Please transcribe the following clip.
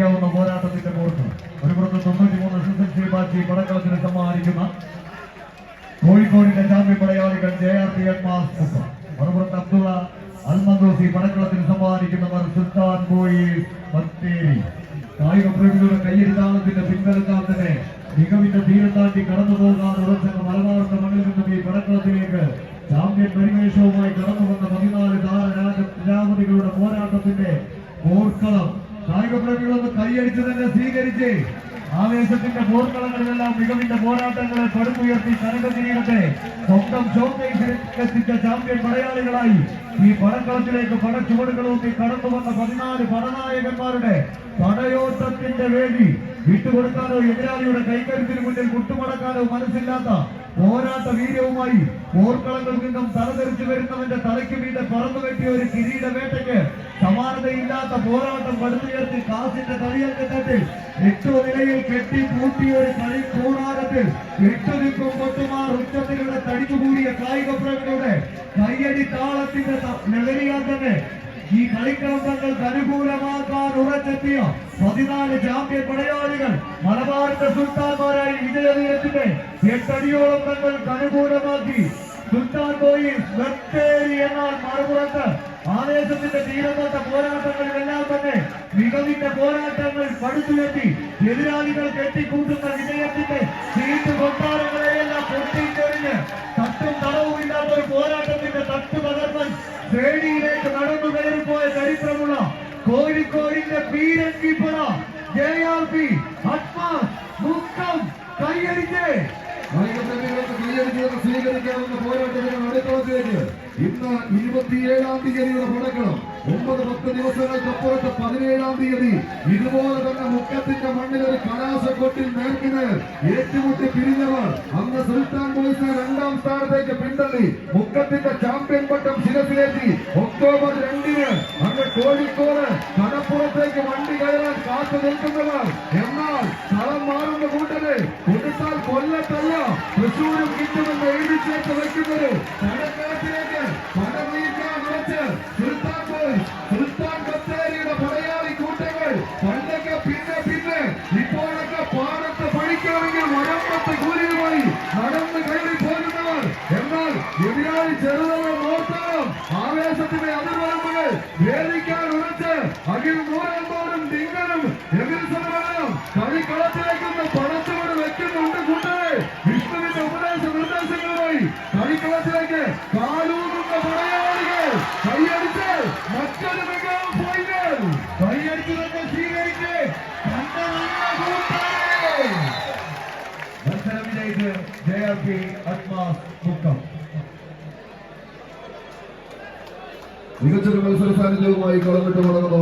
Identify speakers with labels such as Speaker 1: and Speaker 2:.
Speaker 1: ആരംഭിക്കാവുന്ന പോരാട്ടത്തിന്റെ പോർട്ട് ഒരു പുറത്ത് തൊണ്ണൂറ്റിമൂന്ന് ഷുസൻ ശ്രീപാച്ചി പടക്കളത്തിന് സമ്മാനിക്കുന്ന കോഴിക്കോടിന്റെ ചാമ്പ്യൻ പടയാളികൾ J R T M master മറുപുറത്ത് Abdulla അൽമന്ദോസി പടക്കളത്തിന് സമ്മാനിക്കുന്നവർ സുൽത്താൻ കോഴി ബത്തേരി കായിക പ്രേമികളുടെ കയ്യിരുത്താളത്തിന്റെ പിൻബലത്താൽ തന്നെ മികവിന്റെ തീരം താണ്ടി കടന്നു പോകാൻ ഉറച്ച മലബാറിന്റെ മണ്ണിൽ നിന്നും ഈ പടക്കളത്തിലേക്ക് ചാമ്പ്യൻ പരിവേഷവുമായി കടന്നു വന്ന പതിനാല് താര രാജ രാജപതികളുടെ പോരാട്ടത്തിന്റെ ഓർക്കളം കായിക പ്രേമികളെ കൈയടിച്ച് തന്നെ സ്വീകരിച്ച് ആവേശത്തിന്റെ പോർക്കളങ്ങളിലെല്ലാം മികവിന്റെ പോരാട്ടങ്ങളെ പടുത്തുയർത്തി കിരീടത്തെ സ്വന്തം ഷോക്കേസിലെത്തിച്ച ചാമ്പ്യൻ പടയാളികളായി ഈ പടക്കളത്തിലേക്ക് പടച്ചുവടുകളൊക്കെ കടന്നു വന്ന പതിനാല് പടനായകന്മാരുടെ പടയോട്ടത്തിന്റെ വേദി വിട്ടുകൊടുക്കാനോ എതിരാളിയുടെ കൈക്കരുത്തിന് മുന്നിൽ മുട്ടുമടക്കാനോ മനസ്സില്ലാത്ത പോരാട്ട വീര്യവുമായി പോർക്കളങ്ങളിൽ നിന്നും തലതെറിച്ചു വരുന്നവന്റെ തലയ്ക്ക് മീതെ പറന്നു വെട്ടിയ ഒരു കിരീട വേട്ടയ്ക്ക് സമാനതയില്ലാത്ത പോരാട്ടം പടുത്തുയർത്തി കാസിന്റെ തടിയങ്കത്തിൽ എട്ടോ നിലയിൽ കെട്ടി പൂട്ടിയ ഒരു കളി കൂടാരത്തിൽ എട്ടു നിൽക്കും കൊട്ടുമാർ ഉച്ചത്തിലൂടെ തടിച്ചുകൂടിയ കായിക പ്രേമികളുടെ കയ്യടി താളത്തിന്റെ നെവരിയാൽ തന്നെ. ഈ കളിക്കളം തങ്ങൾക്ക് അനുകൂലമാക്കാൻ ഉറച്ചെത്തിയ പതിനാല് ചാമ്പ്യൻ പടയാളികൾ മലബാറിന്റെ സുൽത്താൻമാരായി വിജയനിരത്തിന്റെ എട്ടടിയോളം തങ്ങൾക്ക് അനുകൂലമാക്കി സുൽത്താൻ ബോയി ബത്തേരി എന്നാൽ മറുപുറത്ത് ആവേശത്തിന്റെ തീരമാത്ത പോരാട്ടങ്ങളിലെല്ലാം തന്നെ മികവിന്റെ പോരാട്ടങ്ങൾ പടുത്തുയർത്തി എതിരാളികൾ കെട്ടിക്കൂട്ടുന്ന വിജയത്തിന്റെ സീറ്റ് കൊട്ടാരങ്ങളെയെല്ലാം പൊട്ടിച്ചെറിഞ്ഞ് തട്ടും തടവുമില്ലാത്ത ഒരു പോരാട്ടത്തിന്റെ തട്ടു തകർന്നൻ ശ്രേണിയിലേക്ക് നടന്നു കയറിപ്പോയ ചരിത്രമുള്ള കോഴിക്കോടിന്റെ പീരൻ കീപ്പറ ജെ ആർ പി അത്മാസ്
Speaker 2: സ്വീകരിക്കാവുന്ന പോരാട്ടത്തിന് നടുക്കളത്തിലേക്ക് ഇന്ന് ഇരുപത്തിയേഴാം തീയതിയുടെ പടക്കണം ഒമ്പത് പത്ത് ദിവസങ്ങൾക്കപ്പുറത്ത് പതിനേഴാം തീയതി ഇതുപോലെ തന്നെ മുക്കത്തിന്റെ മണ്ണിൽ ഒരു കലാശക്കൊട്ടിൽ നേർക്കിന് ഏറ്റുമുട്ടി പിരിഞ്ഞവർ അന്ന് സുൽത്താൻ ബോയ്സിനെ രണ്ടാം സ്ഥാനത്തേക്ക് പിന്തള്ളി. മുക്കത്തിന്റെ ചാമ്പ്യൻ പട്ടം ശിരസിലേറ്റി. ഒക്ടോബർ രണ്ടിന് അന്ന് കോഴിക്കോട് കടപ്പുറത്തേക്ക് വണ്ടി കയറാൻ കാത്തു നിൽക്കുന്നവർ എന്നാൽ തൃശൂരും കിട്ടുമെന്ന് എഴുതിച്ചേർത്ത് വെക്കുന്നത് കടക്കാട്ടിലേക്ക് പടം നീക്കാൻ ഉറച്ച് സുൽത്താൻ ബോയ് സുൽത്താൻ ബത്തേരിയുടെ പടയാളി കൂട്ടങ്ങൾ. പണ്ടൊക്കെ പിന്നെ പിന്നെ ഇപ്പോഴൊക്കെ പാടത്ത് പഠിക്കണമെങ്കിൽ മരമ്പത്ത് കൂലിയുമായി നടന്ന് കയറി പോരുന്നവർ. എന്നാൽ എതിരാളി ചെറുതവർ നോർത്താളം. ആവേശത്തിന്റെ അതിർവരമ്പുകൾ വേദിക്കാൻ
Speaker 1: പി അത്മാസ് മുക്കം
Speaker 2: മികച്ചൊരു മത്സര സാന്നിധ്യവുമായി കളമിട്ട് മടങ്ങുന്ന